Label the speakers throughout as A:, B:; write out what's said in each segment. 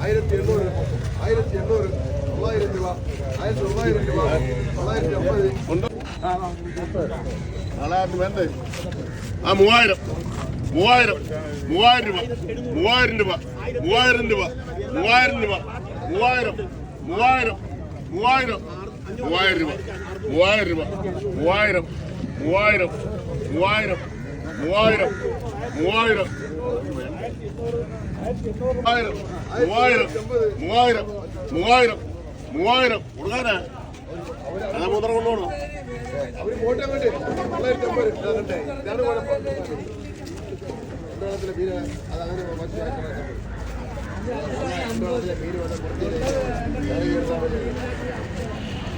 A: ആയിരത്തി എണ്ണൂറ് ആയിരത്തി എണ്ണൂറ് തൊള്ളായിരം രൂപ ആയിരത്തി തൊള്ളായിരം രൂപ തൊള്ളായിരത്തി അമ്പത് ആ മൂവായിരം മൂവായിരം മൂവായിരം രൂപ മൂവായിരം മൂവായിരം മൂവായിരം മൂവായിരം മൂവായിരം മൂവായിരം. മൂവായിരം മൂവായിരം മൂവായിരം മൂവായിരം മൂവായിരം. കൊടുക്കാനാ? മൂത്രം കൊണ്ടുപോകണം.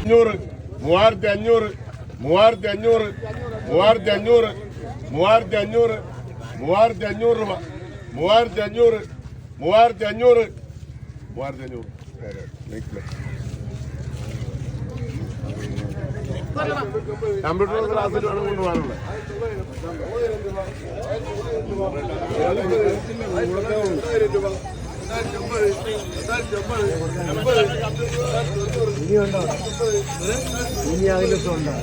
A: അഞ്ഞൂറ് മൂവായിരത്തി അഞ്ഞൂറ് മൂവായിരത്തി അഞ്ഞൂറ് മൂവായിരത്തി അഞ്ഞൂറ്. മൂവായിരത്തി അഞ്ഞൂറ് മൂവായിരത്തി അഞ്ഞൂറ് രൂപ മൂവായിരത്തി അഞ്ഞൂറ് മൂവായിരത്തി അഞ്ഞൂറ് മൂവായിരത്തി അഞ്ഞൂറ് കമ്പ്യൂട്ടർ ക്ലാസ്സിൽ വേണം കൊണ്ടുപോകാനുള്ളത്
B: ഇനിയുണ്ടോ? ഇനി അതിന്റെ ഉണ്ടോ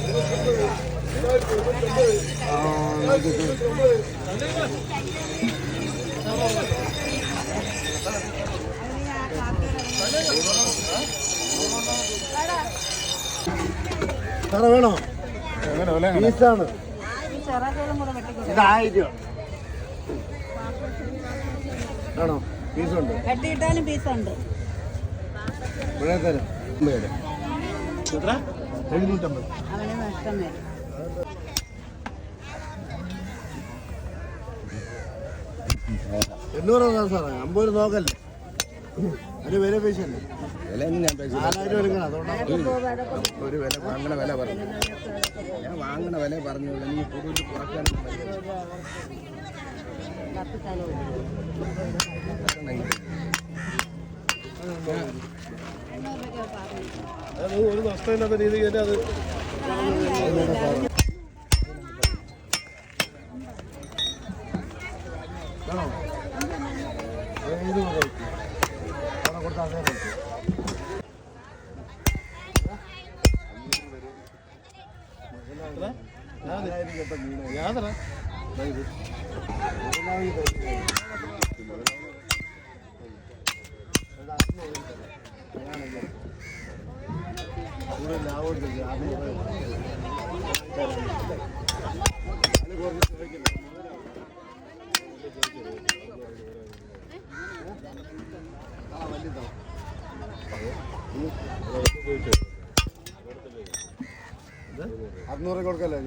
B: സാറേ വേണോ പീസാണ് ഇത് ആയിരം ആണോ പീസുണ്ട്
C: കെട്ടിയിട്ടാലും പീസുണ്ട്.
B: ഇവിടെ തരാം എഴുന്നൂറ്റമ്പത്
C: അവന് നഷ്ടം വരും.
B: എണ്ണൂറ് സാറേ അമ്പത് നോക്കല്ലേ ഒരു വില പേശല്ലേ.
D: വില
B: എങ്ങനെയാ
D: ഒരു വില വാങ്ങണ വില പറഞ്ഞു. ഞാൻ വാങ്ങണ വില പറഞ്ഞു. എനിക്ക് കൂടുതൽ
B: കുറക്കാനൊന്നും ഒരു നഷ്ടമില്ലാത്ത രീതിയിൽ തന്നെ അത് വേണോ ഇത് കൊടുത്താൽ കൊടുത്താൽ യാതറ ഇത് पूरे लावड़ दिया आपने अरे गोरमेंट सर्वे के അറുന്നൂറ് കൊടുക്കല്ലേ?